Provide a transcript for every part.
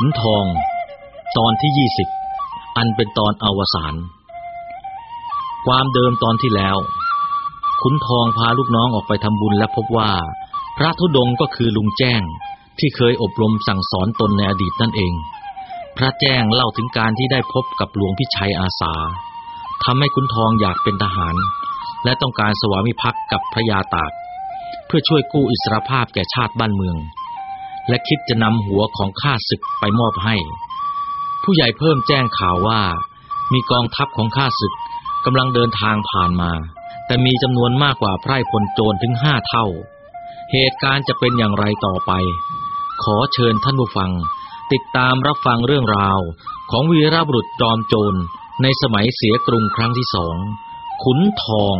ขุนทอง ตอนที่ยี่สิบอันเป็นตอนอวสานความเดิมตอนที่แล้ว ขุนทองพาลูกน้องออกไปทำบุญและพบว่า พระธุดงก็คือลุงแจ้งที่เคยอบรมสั่งสอนตนในอดีตนั่นเอง พระแจ้งเล่าถึงการที่ได้พบกับหลวงพิชัยอาสาทำให้ขุนทองอยากเป็นทหาร และต้องการสวามิภักดิ์กับพระยาตาก เพื่อช่วยกู้อิสรภาพแก่ชาติบ้านเมือง และคิดจะนำหัวของข้าศึกไปมอบให้ ผู้ใหญ่เพิ่มแจ้งข่าวว่า มีกองทัพของข้าศึกกำลังเดินทางผ่านมา แต่มีจำนวนมากกว่าไพร่พลโจรถึงห้าเท่า เหตุการณ์จะเป็นอย่างไรต่อไป ขอเชิญท่านผู้ฟัง ติดตามรับฟังเรื่องราว ของวีรบุรุษจอมโจรในสมัยเสียกรุงครั้งที่สองขุนทอง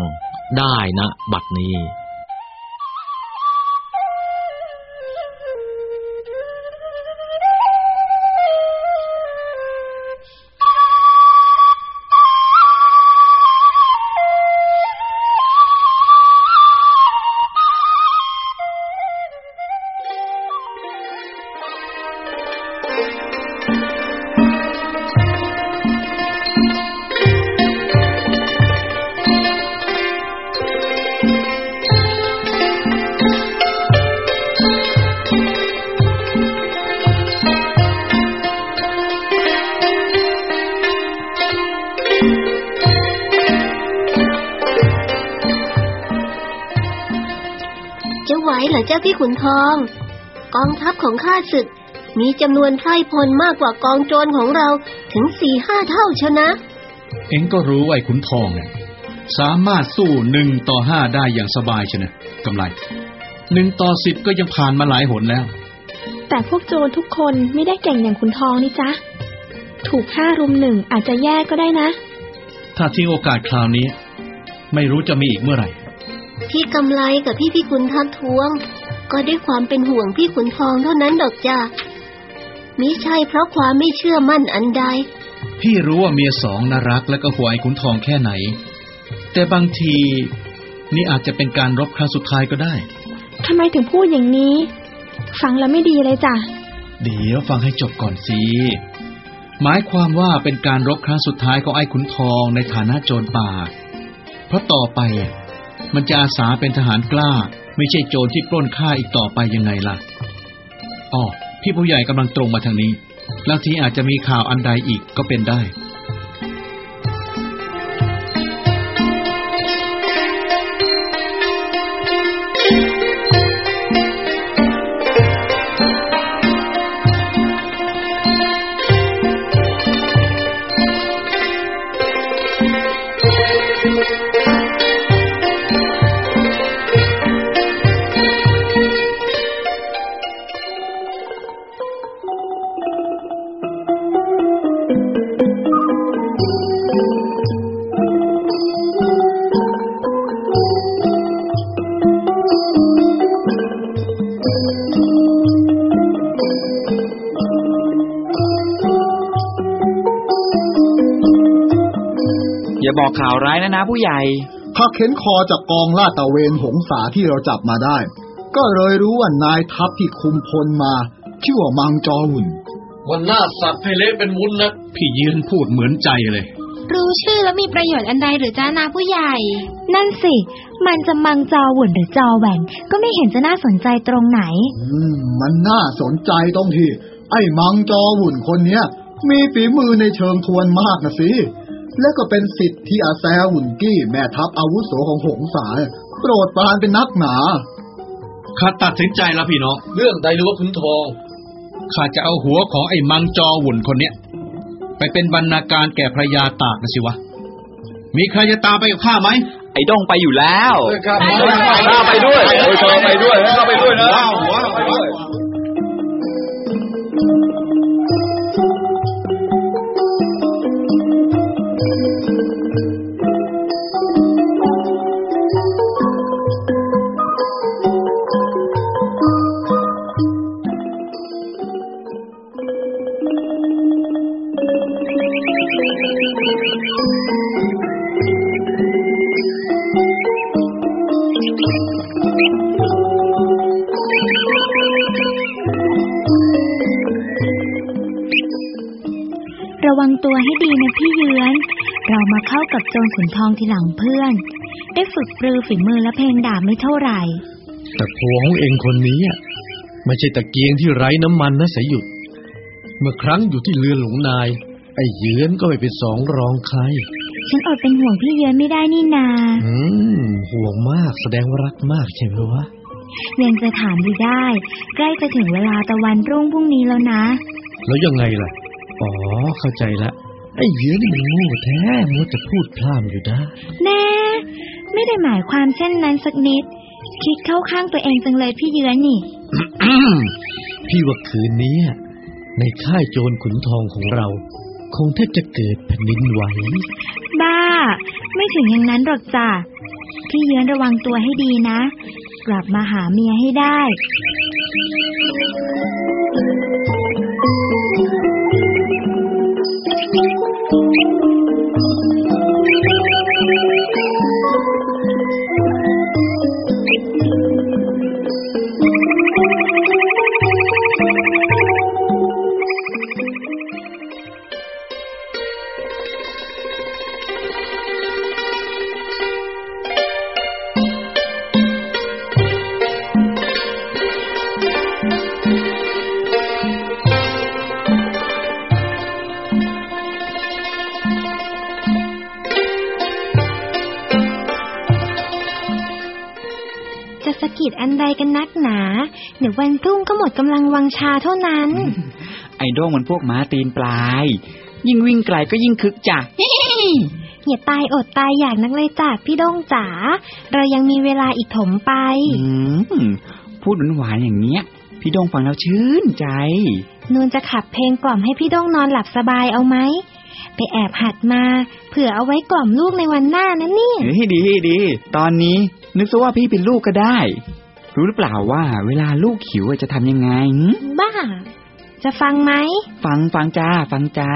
ได้นะบัดนี้ อเจ้าพี่ขุนทอง กองทัพของข้าศึก มีจำนวนไพร่พลมากกว่ากองโจรของเราถึงสี่ห้าเท่าชนะ เอ็งก็รู้ว่าไอ้ขุนทองเนี่ยสามารถสู้หนึ่งต่อห้าได้อย่างสบายใช่ไหมกำไรหนึ่งต่อสิบก็ยังผ่านมาหลายหนแล้ว แต่พวกโจรทุกคนไม่ได้เก่งอย่างขุนทองนี่จ๊ะ ถูกห้ารุมหนึ่งอาจจะแย่ก็ได้นะ ถ้าทิ้งโอกาสคราวนี้ ไม่รู้จะมีอีกเมื่อไหร่ พี่กำไลกับพี่พี่ขุนทักท้วง ก็ด้วยความเป็นห่วงพี่ขุนทองเท่านั้นดอกจ้ามิใช่เพราะความไม่เชื่อมั่นอันใด พี่รู้ว่าเมียสองน่ารักและก็ห่วงไอ้ขุนทองแค่ไหน แต่บางทีนี่อาจจะเป็นการรบครั้งสุดท้ายก็ได้ทำไมถึงพูดอย่างนี้ ฟังแล้วไม่ดีเลยจ้ะ เดี๋ยวฟังให้จบก่อนสิหมายความว่าเป็นการรบครั้งสุดท้ายของไอ้ขุนทองในฐานะโจรป่าเพราะต่อไปอะ มันจะอาสาเป็นทหารกล้า ไม่ใช่โจรที่ปล้นฆ่าอีกต่อไปยังไงล่ะอ๋อพี่ผู้ใหญ่กำลังตรงมาทางนี้ แล้วทีอาจจะมีข่าวอันใดอีกก็เป็นได้ อย่าบอกข่าวร้ายนะนะผู้ใหญ่ ข้าเข็นคอจากกองลาดตระเวนหงสาที่เราจับมาได้ ก็เลยรู้ว่านายทัพที่คุมพลมา ชื่อว่ามังจอหุ่น วันหน้าสัตว์ให้เละเป็นวุ้นนะ พี่ยืนพูดเหมือนใจเลย รู้ชื่อแล้วมีประโยชน์อันใดหรือจ้านาผู้ใหญ่ นั่นสิ มันจะมังจอหวุ่นหรือจอแหว่งก็ไม่เห็นจะน่าสนใจตรงไหน อืม มันน่าสนใจตรงที่ ไอ้มังจอหุ่นคนเนี้ย มีฝีมือในเชิงทวนมากนะสิ และก็เป็นสิทธิ์ที่อาแซหุ่นกี้แม่ทัพอาวุโสของหงสาโปรดปรานเป็นนักหนาข้าตัดสินใจแล้วพี่น้อง เรื่องใดหรือว่าขุนทอง ข้าจะเอาหัวของไอ้มังจอหุ่นคนเนี้ย ไปเป็นบรรณาการแก่พระยาตากนะสิวะ มีใครจะตามไปกับข้าไหม ไอ้ด้งไปอยู่แล้วไปด้วยไปด้วยไปด้วยไปด้วยนะ ระวังตัวให้ดีนะพี่เยือน เรามาเข้ากับโจรขุนทองที่หลังเพื่อน ได้ฝึกปรือฝีมือและเพลงด่าไม่เท่าไหร่ แต่พวงเองคนนี้ไม่ใช่ตะเกียงที่ไร้น้ำมันนะสายหยุด เมื่อครั้งอยู่ที่เรือหลวงนาย ไอ้เยือนก็ไม่เป็นสองรองใคร ฉันอดเป็นห่วงพี่เยือนไม่ได้นี่นา อืม ห่วงมากแสดงว่ารักมากใช่ไหมวะยังจะถามดีได้ ใกล้จะถึงเวลาตะวันรุ่งพรุ่งนี้แล้วนะ แล้วยังไงล่ะ อ๋อ เข้าใจละไอ้เยือนนี่มันโง่แท้มัวจะพูดพร่ำอยู่ได้แน่ไม่ได้หมายความเช่นนั้นสักนิด คิดเข้าข้างตัวเองจังเลยพี่เยือนนี่พี่ว่าคืนนี้อะในค่ายโจรขุนทองของเรา คงแทบจะเกิดแผ่นดินไหว บ้า ไม่ถึงอย่างนั้นหรอกจ้ะ พี่เยือนระวังตัวให้ดีนะ กลับมาหาเมียให้ได้ จะสะกิดอันใดกันนักหนา เดี๋ยววันพรุ่งก็หมดกำลังวังชาเท่านั้น ไอ้โด้งมันพวกม้าตีนปลาย ยิ่งวิ่งไกลก็ยิ่งคึกจ้ะอย่าตายอดตายอยากนักเลยจ้ะพี่ด้งจ๋าเรายังมีเวลาอีกถมไปอืมพูดหวานๆอย่างเนี้ย พี่โด้งฟังแล้วชื่นใจนูนจะขับเพลงกล่อมให้พี่ด้งนอนหลับสบายเอาไหมไปแอบหัดมา เผื่อเอาไว้กล่อมลูกในวันหน้านะเนี่ยเฮ้ยดีดี ตอนนี้ นึกซะว่าพี่เป็นลูกก็ได้ รู้หรือเปล่าว่า เวลาลูกหิวอะจะทำยังไงหึบ้า จะฟังไหม ฟังฟังจ้า ฟังจ้า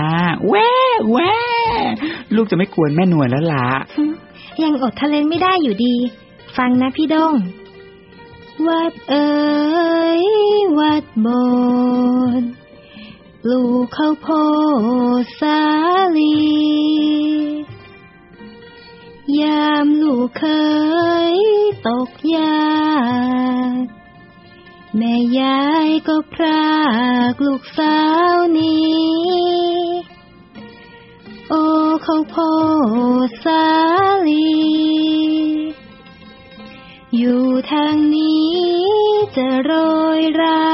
แว่แว่ลูกจะไม่ควรแม่นวลแล้วล่ะ ยังอดทะเลนไม่ได้อยู่ดี ฟังนะพี่ด้งวัดเอ๋ยวัดโบนปลูกข้าวโพดสาลี ยามลูกเคยตกยากแม่ยายก็พรากลูกสาวนี้ โอ้ข้าโพสาลี อยู่ทางนี้จะโรยรา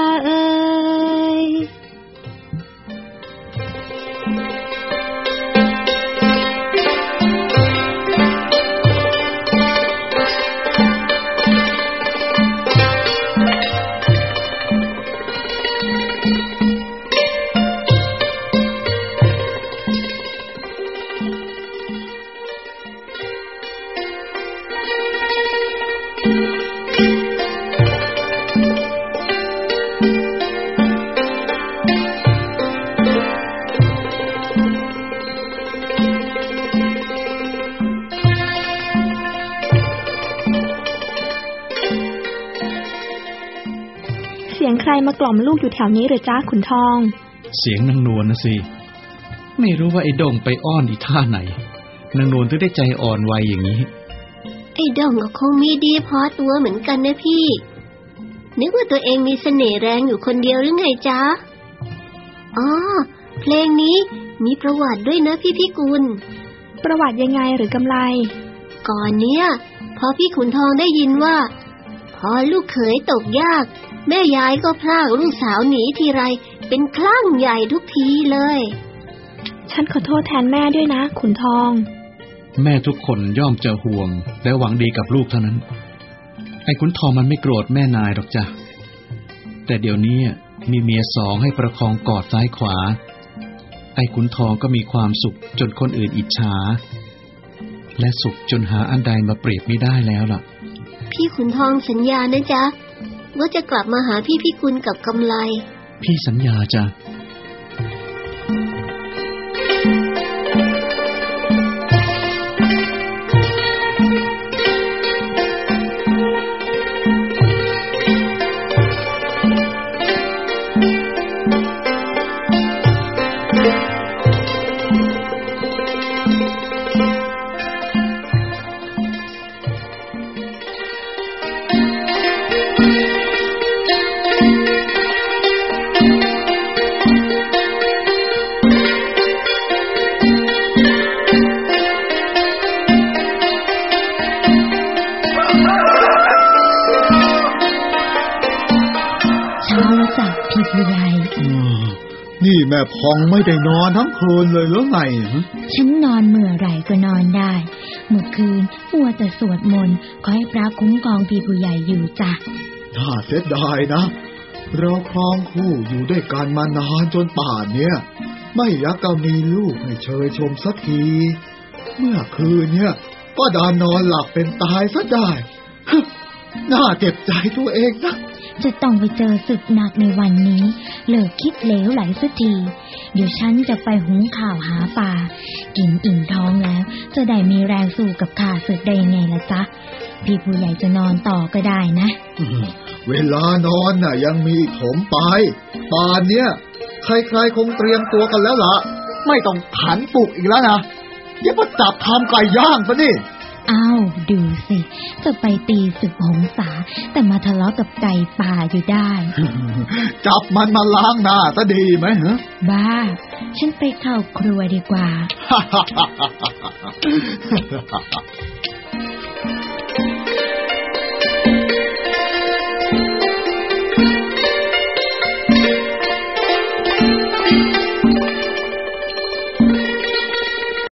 มากล่อมลูกอยู่แถวนี้หรือจ้าขุนทอง เสียงนางนวลนะสิ ไม่รู้ว่าไอ้โด่งไปอ้อนอีท่าไหน นางนวลถึงได้ใจอ่อนไวอย่างนี้ ไอ้ดองก็คงมีดีพอตัวเหมือนกันนะพี่ นึกว่าตัวเองมีเสน่ห์แรงอยู่คนเดียวหรือไงจ๊ะ อ๋อ เพลงนี้มีประวัติด้วยนะพี่พี่กุล ประวัติยังไงหรือกำไร ก่อนเนี้ยพอพี่ขุนทองได้ยินว่า พอลูกเขยตกยาก แม่ยายก็พรากลูกสาวหนีทีไร เป็นคลั่งใหญ่ทุกทีเลย ฉันขอโทษแทนแม่ด้วยนะ ขุนทอง แม่ทุกคนย่อมจะห่วง และหวังดีกับลูกเท่านั้น ไอ้ขุนทองมันไม่โกรธแม่นายหรอกจ้ะ แต่เดี๋ยวนี้มีเมียสองให้ประคองกอดซ้ายขวา ไอ้ขุนทองก็มีความสุขจนคนอื่นอิจฉา และสุขจนหาอันใดมาเปรียบไม่ได้แล้วล่ะ พี่ขุนทองสัญญานะจ๊ะ ว่าจะกลับมาหาพี่พี่กุลกับกำไล พี่สัญญาจ้ะ นี่แม่พองไม่ได้นอนทั้งคืนเลยหรือไงฮะฉันนอนเมื่อไหร่ก็นอนได้ เมื่อคืนมัวแต่สวดมนต์ขอให้พระคุ้มครองพี่ผู้ใหญ่อยู่จ้ะน่าเสียดายนะ เราครองคู่อยู่ด้วยกันมานานจนป่านเนี้ยไม่ยักก็มีลูกให้เชยชมสักที เมื่อคืนเนี่ย ก็ดานนอนหลับเป็นตายซะได้ฮึ น่าเจ็บใจตัวเองนะจะต้องไปเจอศึกหนักในวันนี้ เลิกคิดเหลวไหลสักที เดี๋ยวฉันจะไปหุงข่าวหาป่ากินอิ่มท้องแล้ว จะได้มีแรงสู้กับข้าศึกได้ยังไงล่ะจ๊ะ พี่ผู้ใหญ่จะนอนต่อก็ได้นะเวลานอนน่ะ ยังมีอีกถมไปป่านเนี้ยใครๆคงเตรียมตัวกันแล้วล่ะ ไม่ต้องขันปลุกอีกแล้วนะเดี๋ยวมาจับทำไก่ย่างซะนี่ อ้าวดูสิ จะไปตีศึกหงสา แต่มาทะเลาะกับไก่ป่าอยู่ได้ จับมันมาล้างหน้าซะดีไหมฮะบ้า ฉันไปเข้าครัวดีกว่าฮ่าฮ่าฮ่าฮ่าฮ่า